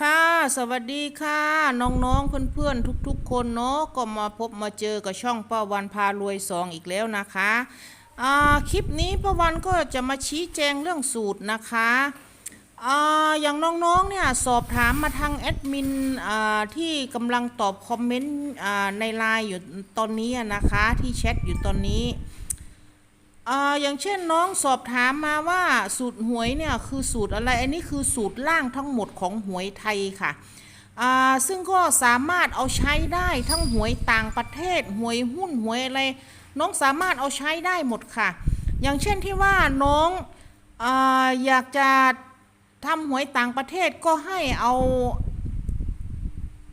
ค่ะสวัสดีค่ะ น้องๆเพื่อนๆทุกๆ คนเนาะก็มาพบมาเจอกับช่องป้าวันพารวยสองอีกแล้วนะคะอ่าคลิปนี้ป้าวันก็จะมาชี้แจงเรื่องสูตรนะคะอ่าอย่างน้องๆเนี่ยสอบถามมาทางแอดมินอ่าที่กำลังตอบคอมเมนต์อ่าในไลน์อยู่ตอนนี้นะคะที่แชทอยู่ตอนนี้ อ่าอย่างเช่นน้องสอบถามมาว่าสูตรหวยเนี่ยคือสูตรอะไร อันนี้คือสูตรล่างทั้งหมดของหวยไทยค่ะอ่าซึ่งก็สามารถเอาใช้ได้ทั้งหวยต่างประเทศหวยหุ้นหวยอะไร น้องสามารถเอาใช้ได้หมดค่ะ อย่างเช่นที่ว่าน้องอาอยากจะทำหวยต่างประเทศก็ให้เอา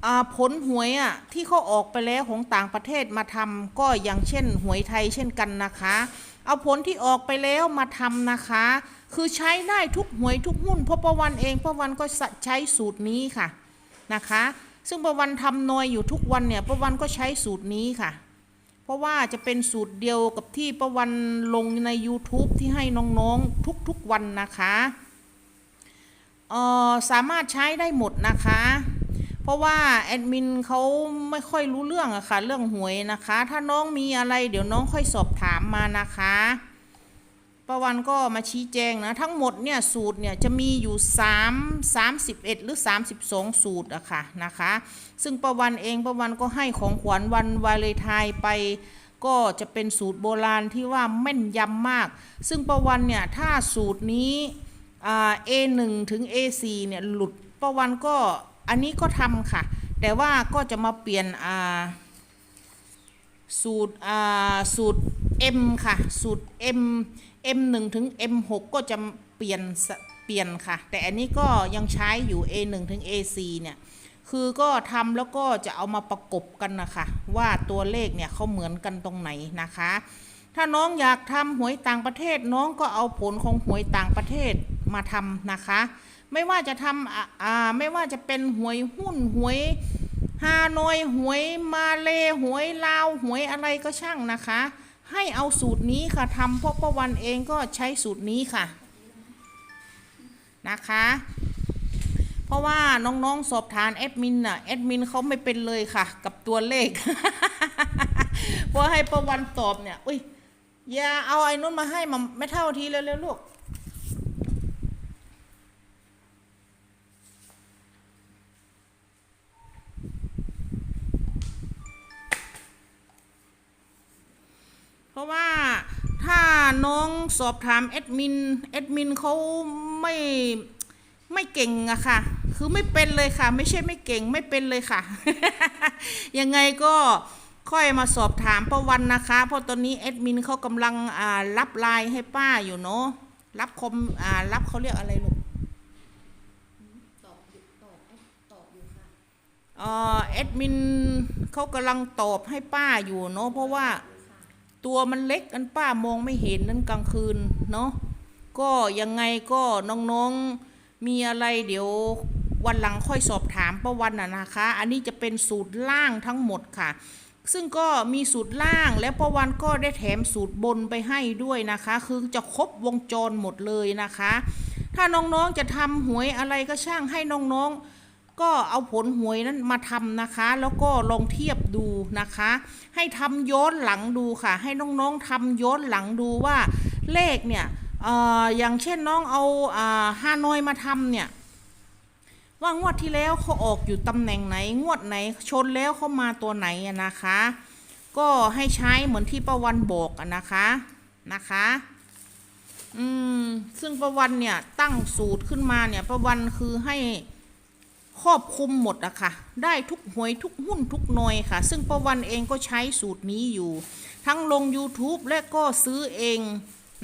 อาผลหวยอะที่เขาออกไปแล้วของต่างประเทศมาทำก็อย่างเช่นหวยไทยเช่นกันนะคะ เอาผลที่ออกไปแล้วมาทำนะคะ คือใช้ได้ทุกหวยทุกหุ้นเพราะประวันเองประวันก็ใช้สูตรนี้ค่ะนะคะ ซึ่งประวันทำนอยอยู่ทุกวันเนี่ยประวันก็ใช้สูตรนี้ค่ะ เพราะว่าจะเป็นสูตรเดียวกับที่ประวันลงใน YouTube ที่ให้น้องๆทุกๆวันนะคะออสามารถใช้ได้หมดนะคะ เพราะว่าแอดมินเขาไม่ค่อยรู้เรื่องอะค่ะ เรื่องหวยนะคะ ถ้าน้องมีอะไรเดี๋ยวน้องค่อยสอบถามมานะคะประวันก็มาชี้แจงนะทั้งหมดเนี่ยสูตรเนี่ยจะมีอยู่ 3 31 หรือ 32 สูตรอะค่ะนะคะ ซึ่งประวันเองประวันก็ให้ของขวัญวันวาเลนไทน์ไป ก็จะเป็นสูตรโบราณที่ว่าแม่นยำมาก ซึ่งประวันเนี่ยถ้าสูตรนี้อ่า A1 ถึง A4 เนี่ยหลุดประวันก็ อันนี้ก็ทำค่ะ แต่ว่าก็จะมาเปลี่ยนสูตรอ่าสูตร M ค่ะ สูตร M M1 ถึง M6 ก็จะเปลี่ยนเปลี่ยนค่ะ แต่อันนี้ก็ยังใช้อยู่ A1 ถึง A4 เนี่ยคือก็ทำแล้วก็จะเอามาประกบกันนะคะ ว่าตัวเลขเนี่ยเขาเหมือนกันตรงไหนนะคะ ถ้าน้องอยากทำหวยต่างประเทศน้องก็เอาผลของหวยต่างประเทศมาทำนะคะ ไม่ว่าจะทำอ่าไม่ว่าจะเป็นหวยหุ้นหวยฮานอยหวยมาเลหวยลาวหวยอะไรก็ช่างนะคะ ให้เอาสูตรนี้ค่ะทำเพราะประวันเองก็ใช้สูตรนี้ค่ะนะคะ เพราะว่าน้องๆสอบถามแอดมินน่ะแอดมินเขาไม่เป็นเลยค่ะ กับตัวเลขเพราะให้ประวันตอบเนี่ยอุ้ยอย่าเอาไอ้นู้นมาให้มาไม่เท่าทีเร็วๆลูก ราะว่าถ้าน้องสอบถามแอดมินแอดมินเขาไม่ไม่เก่งอะค่ะ คือไม่เป็นเลยค่ะ ไม่ใช่ไม่เก่งไม่เป็นเลยค่ะ ยังไงก็ค่อยมาสอบถามประวันนะคะ เพราะตอนนี้แอดมินเขากำลังอ่ารับไลน์ให้ป้าอยู่เนาะรับคมอ่ารับเขาเรียกอะไรลูกตอบอยู่ตอบตอบอยู่ค่ะเอ่อแอดมินเขากำลังตอบให้ป้าอยู่เนาะเพราะว่า ตัวมันเล็กอันป้ามองไม่เห็นนั้นกลางคืนเนาะก็ยังไงก็น้องๆมีอะไรเดี๋ยววันหลังค่อยสอบถามประวันน่ะนะคะ อันนี้จะเป็นสูตรล่างทั้งหมดค่ะ ซึ่งก็มีสูตรล่างและประวันก็ได้แถมสูตรบนไปให้ด้วยนะคะ คือจะครบวงจรหมดเลยนะคะ ถ้าน้องๆจะทำหวยอะไรก็ช่างให้น้องๆ ก็เอาผลหวยนั้นมาทำนะคะ แล้วก็ลองเทียบดูนะคะ ให้ทำย้อนหลังดูค่ะ ให้น้องๆทำย้อนหลังดูว่าเลขเนี่ยออย่างเช่นน้องเอาฮานอยมาทำเนี่ยว่างวดที่แล้วเขาออกอยู่ตำแหน่งไหนงวดไหนชนแล้วเขามาตัวไหนนะคะ ก็ให้ใช้เหมือนที่ประวันบอกนะคะนะคะอืมซึ่งประวันเนี่ยตั้งสูตรขึ้นมาเนี่ยประวันคือให้ ครอบคลุมหมดอะค่ะ ได้ทุกหวยทุกหุ้นทุกหน่วยค่ะ ซึ่งประวันเองก็ใช้สูตรนี้อยู่ ทั้งลง YouTube และก็ซื้อเอง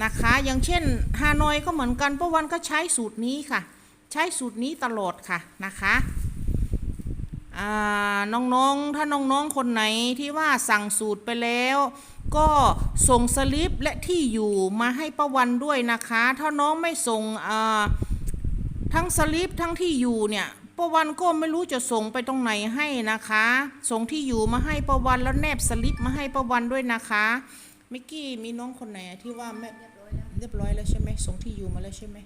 นะคะ อย่างเช่นฮานอยก็เหมือนกันประวันก็ใช้สูตรนี้ค่ะ ใช้สูตรนี้ตลอดค่ะนะคะน้องๆ ถ้าน้องๆ คนไหนที่ว่าสั่งสูตรไปแล้ว ก็ส่งสลิปและที่อยู่มาให้ประวันด้วยนะคะ ถ้าน้องไม่ส่งทั้งสลิปทั้งที่อยู่เนี่ย ประวันก็ไม่รู้จะส่งไปตรงไหนให้นะคะ ส่งที่อยู่มาให้ประวันแล้วแนบสลิปมาให้ประวันด้วยนะคะมิกกี้มีน้องคนไหนที่ว่าแม่เรียบร้อยแล้วเรียบร้อยแล้วใช่ไหมส่งที่อยู่มาแล้วใช่ไหม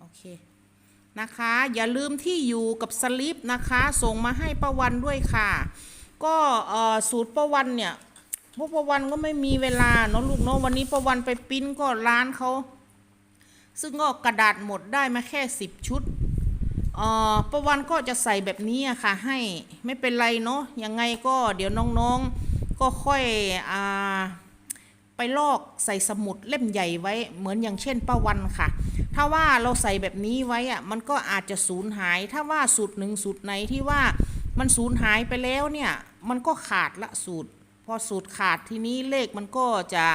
โอเคนะคะ อย่าลืมที่อยู่กับสลิปนะคะ ส่งมาให้ประวันด้วยค่ะ ก็สูตรประวันเนี่ยพวกประวันก็ไม่มีเวลาเนาะลูกเนาะวันนี้ประวันไปปิ้นก็ร้านเขาซึ่งก็กระดาษหมดได้มาแค่สิบชุด ประวันก็จะใส่แบบนี้ค่ะให้ไม่เป็นไรเนาะยังไงก็เดี๋ยวน้องๆก็ค่อยอ่าไปลอกใส่สมุดเล่มใหญ่ไว้เหมือนอย่างเช่นป้าวันค่ะ ถ้าว่าเราใส่แบบนี้ไว้อะมันก็อาจจะสูญหาย ถ้าว่าสูตรหนึ่งสูตรไหนที่ว่ามันสูญหายไปแล้วเนี่ยมันก็ขาดละสูตร พอสูตรขาดทีนี้เลขมันก็จะ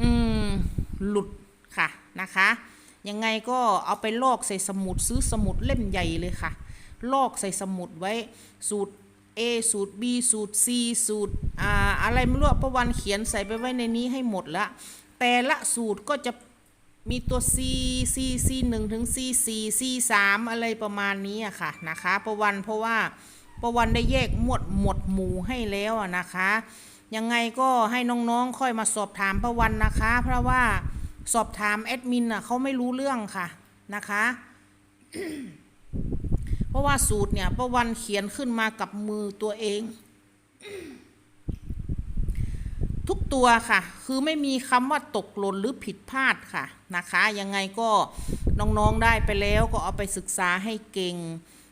อืมหลุดค่ะนะคะ ยังไงก็เอาไปลอกใส่สมุดซื้อสมุดเล่มใหญ่เลยค่ะ ลอกใส่สมุดไว้สูตร A สูตร B สูตร C สูตรอ่าอะไรไม่รู้ประวันเขียนใส่ไปไว้ในนี้ให้หมดละ แต่ละสูตรก็จะมีตัว C C C 1ถึง C 4 C 3อะไรประมาณนี้อะค่ะนะคะประวันเพราะว่าประวันได้แยกหมวดหมวดหมู่ให้แล้วนะคะ ยังไงก็ให้น้องๆค่อยมาสอบถามประวันนะคะ เพราะว่า สอบถามแอดมินอะเขาไม่รู้เรื่องค่ะนะคะเพราะว่าสูตรเนี่ยประวันเขียนขึ้นมากับมือตัวเอง ทุกตัวค่ะ คือไม่มีคำว่าตกหล่นหรือผิดพลาดค่ะนะคะ ยังไงก็น้องๆได้ไปแล้วก็เอาไปศึกษาให้เก่ง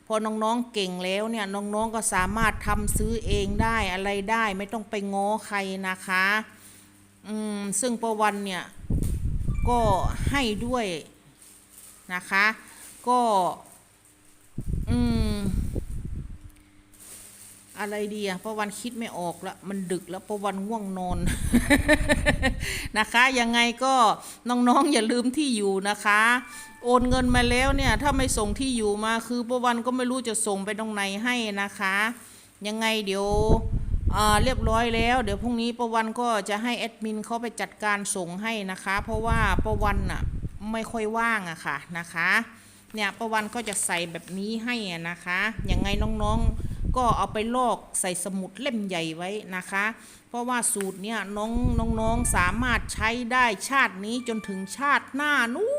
พอน้องๆเก่งแล้วเนี่ยน้องๆก็สามารถทำซื้อเองได้อะไรได้ ไม่ต้องไปง้อใครนะคะ อืมซึ่งประวันเนี่ย ก็ให้ด้วยนะคะ ก็อืมอะไรดีอะประวันคิดไม่ออกละมันดึกแล้วประวันง่วงนอน นะคะยังไงก็น้องๆอย่าลืมที่อยู่นะคะ โอนเงินมาแล้วเนี่ยถ้าไม่ส่งที่อยู่มาคือประวันก็ไม่รู้จะส่งไปตรงไหนให้นะคะ ยังไงเดี๋ยว เรียบร้อยแล้ว เดี๋ยวพรุ่งนี้ประวันก็จะให้แอดมินเขาไปจัดการส่งให้นะคะ เพราะว่าประวันอะไม่ค่อยว่างอะค่ะนะคะเนี่ยประวันก็จะใส่แบบนี้ให้นะคะยังไงน้องๆก็เอาไปลอกใส่สมุดเล่มใหญ่ไว้นะคะ เพราะว่าสูตรเนี่ยน้องน้องๆสามารถใช้ได้ชาตินี้จนถึงชาติหน้านู้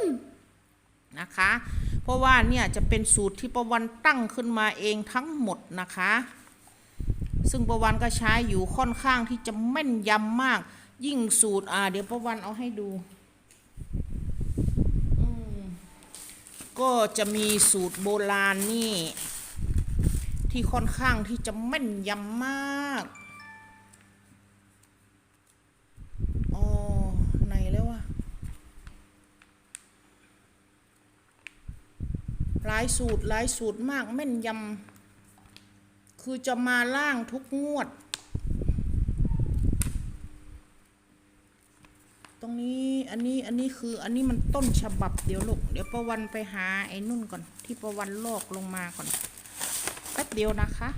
นนะคะ เพราะว่าเนี่ยจะเป็นสูตรที่ประวันตั้งขึ้นมาเองทั้งหมดนะคะ ซึ่งประวันก็ใช้อยู่ค่อนข้างที่จะแม่นยำมาก ยิ่งสูตรอ่าเดี๋ยวประวันเอาให้ดูก็จะมีสูตรโบราณนี่ ที่ค่อนข้างที่จะแม่นยำมากอ๋อไหนแล้ววะหลายสูตรหลายสูตรมากแม่นยำ คือจะมาล่างทุกงวด ตรงนี้อันนี้อันนี้คืออันนี้มันต้นฉบับเดี๋ยวลูกเดี๋ยวประวันไปหาไอ้นุ่นก่อน ที่ประวันลอกลงมาก่อนแป๊บเดียวนะคะ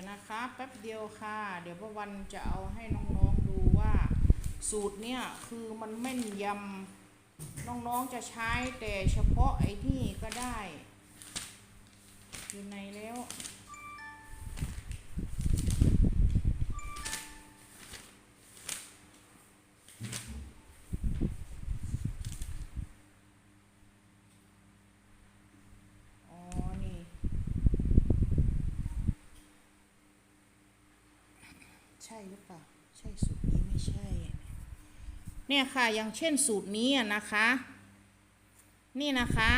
ดี๋ยวนะคะแป๊บเดียวค่ะ เดี๋ยวประวันจะเอาให้น้องๆดูว่า สูตรเนี่ยคือมันแม่นยำน้องๆจะใช้แต่เฉพาะไอ้นี่ก็ได้ อยู่ในแล้ว อ๋อ นี่ ใช่หรือเปล่า ใช่สูตรนี้ไม่ใช่ เนี่ยค่ะ อย่างเช่นสูตรนี้นะคะ นี่นะคะ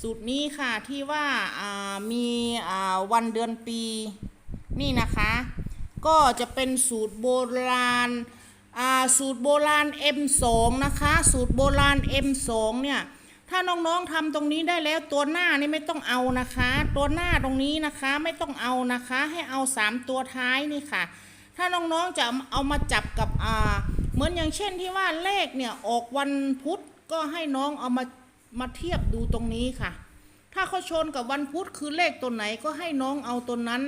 สูตรนี้ค่ะที่ว่าามีวันเดือนปี นี่นะคะ ก็จะเป็นสูตรโบราณสูตรโบราณ M2 นะคะ สูตรโบราณ M2 เนี่ย ถ้าน้องๆทำตรงนี้ได้แล้วตัวหน้านี่ไม่ต้องเอานะคะ ตัวหน้าตรงนี้นะคะไม่ต้องเอานะคะ ให้เอาสามตัวท้ายนี่ค่ะ ถ้าน้องๆจะเอามาจับกับอ่าเหมือนอย่างเช่นที่ว่าเลขเนี่ยออกวันพุธก็ให้น้องเอามามาเทียบดูตรงนี้ค่ะ ถ้าเขาชนกับวันพุธคือเลขตัวไหนก็ให้น้องเอาตัวนั้น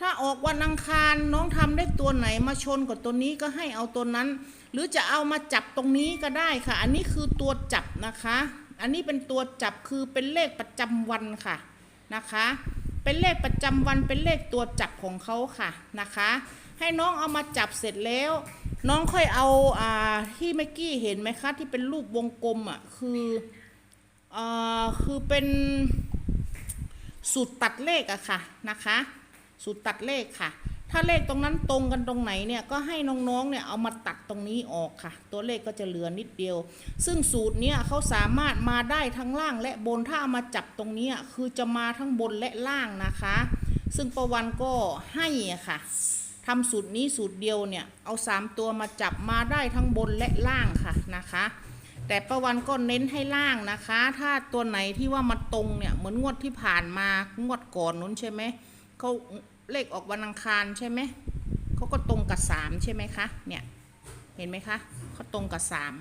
ถ้าออกวันอังคารน้องทำได้ตัวไหนมาชนกับตัวนี้ก็ให้เอาตัวนั้น หรือจะเอามาจับตรงนี้ก็ได้ค่ะ อันนี้คือตัวจับนะคะ อันนี้เป็นตัวจับคือเป็นเลขประจำวันค่ะนะคะ เป็นเลขประจำวันเป็นเลขตัวจับของเขาค่ะนะคะ ให้น้องเอามาจับเสร็จแล้ว น้องค่อยเอาอ่าที่เมื่อกี้เห็นไหมคะที่เป็นรูปวงกลมอะคืออ่าคือเป็นสูตรตัดเลขอะค่ะนะคะ สูตรตัดเลขค่ะ ถ้าเลขตรงนั้นตรงกันตรงไหนเนี่ยก็ให้น้องๆเนี่ยเอามาตัดตรงนี้ออกค่ะ ตัวเลขก็จะเหลือนิดเดียว ซึ่งสูตรเนี่ยเขาสามารถมาได้ทั้งล่างและบนถ้าเอามาจับตรงนี้คือจะมาทั้งบนและล่างนะคะ ซึ่งประวันก็ให้ค่ะทำสูตรนี้สูตรเดียวเนี่ยเอาสามตัวมาจับมาได้ทั้งบนและล่างค่ะนะคะ แต่ประวันก็เน้นให้ล่างนะคะ ถ้าตัวไหนที่ว่ามาตรงเนี่ยเหมือนงวดที่ผ่านมางวดก่อนนู้นใช่ไหมเขา เลขออกวันอังคารใช่ไหมเขาก็ตรงกับสามใช่ไหมคะเนี่ยเห็นไหมคะเขาตรงกับสาม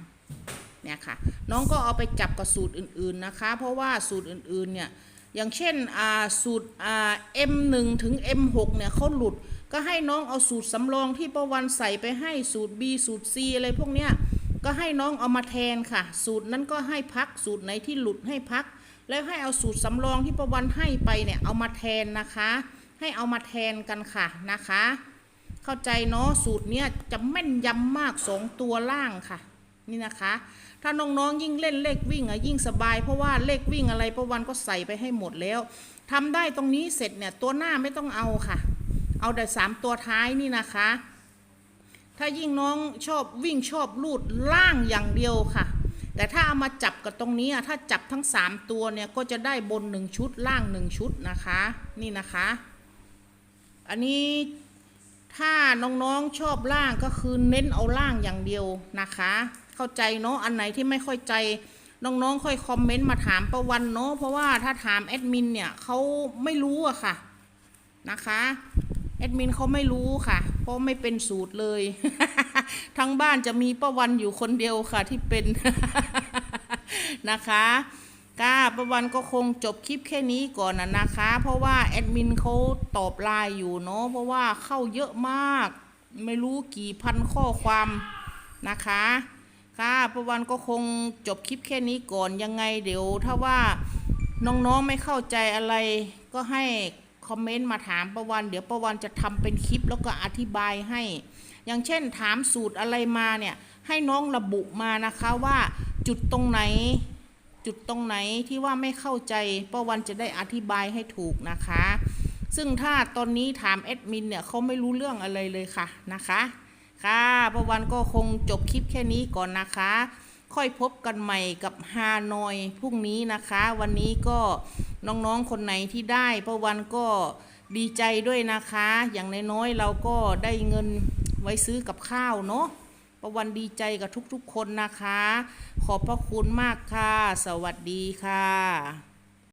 เนี่ยค่ะน้องก็เอาไปจับกับสูตรอื่นๆนะคะ เพราะว่าสูตรอื่นๆเนี่ยอย่างเช่นอ่าสูตรอ่า M1 ถึง M6 เนี่ยเขาหลุดก็ให้น้องเอาสูตรสำรองที่ประวันใส่ไปให้สูตร B สูตร C อะไรพวกเนี้ยก็ให้น้องเอามาแทนค่ะ สูตรนั้นก็ให้พักสูตรไหนที่หลุดให้พัก แล้วให้เอาสูตรสำรองที่ประวันให้ไปเนี่ยเอามาแทนนะคะ ให้เอามาแทนกันค่ะนะคะ เข้าใจเนาะสูตรเนี้ยจะแม่นยำมากสองตัวล่างค่ะ นี่นะคะ ถ้าน้องๆยิ่งเล่นเลขวิ่งอะยิ่งสบาย เพราะว่าเลขวิ่งอะไรประวันก็ใส่ไปให้หมดแล้วทำได้ตรงนี้เสร็จเนี่ยตัวหน้าไม่ต้องเอาค่ะ เอาแต่สามตัวท้ายนี่นะคะ ถ้ายิ่งน้องชอบวิ่งชอบลูดล่างอย่างเดียวค่ะแต่ถ้าเอามาจับกับตรงนี้อะถ้าจับทั้ง 3 ตัวเนี่ยก็จะได้บน 1 ชุดล่าง 1 ชุดนะคะ นี่นะคะ อันนี้ถ้าน้องๆชอบล่างก็คือเน้นเอาล่างอย่างเดียวนะคะ เข้าใจเนาะอันไหนที่ไม่ค่อยใจน้องๆค่อยคอมเมนต์มาถามประวันเนาะเพราะว่าถ้าถามแอดมินเนี่ยเขาไม่รู้อะค่ะนะคะแอดมินเขาไม่รู้ค่ะ เพราะไม่เป็นสูตรเลย ทั้งบ้านจะมีประวันอยู่คนเดียวค่ะที่เป็นนะคะ ก้าประวันก็คงจบคลิปแค่นี้ก่อนนะนะคะ เพราะว่าแอดมินเขาตอบไลน์อยู่เนาะเพราะว่าเข้าเยอะมาก ไม่รู้กี่พันข้อความนะคะค่ะประวันก็คงจบคลิปแค่นี้ก่อนยังไงเดี๋ยว ถ้าว่าน้องๆไม่เข้าใจอะไร ก็ให้คอมเมนต์มาถามประวัน เดี๋ยวประวันจะทำเป็นคลิปแล้วก็อธิบายให้ อย่างเช่นถามสูตรอะไรมาเนี่ยให้น้องระบุมานะคะว่าจุดตรงไหน จุดตรงไหนที่ว่าไม่เข้าใจป้าวันจะได้อธิบายให้ถูกนะคะ ซึ่งถ้าตอนนี้ถามแอดมินเนี่ยเขาไม่รู้เรื่องอะไรเลยค่ะนะคะ ค่ะป้าวันก็คงจบคลิปแค่นี้ก่อนนะคะ ค่อยพบกันใหม่กับฮานอยพรุ่งนี้นะคะ วันนี้ก็น้องๆคนไหนที่ได้ป้าวันก็ดีใจด้วยนะคะ อย่างน้อยๆเราก็ได้เงินไว้ซื้อกับข้าวเนาะ ประวันดีใจกับทุกๆคนนะคะ ขอบพระคุณมากค่ะ สวัสดีค่ะ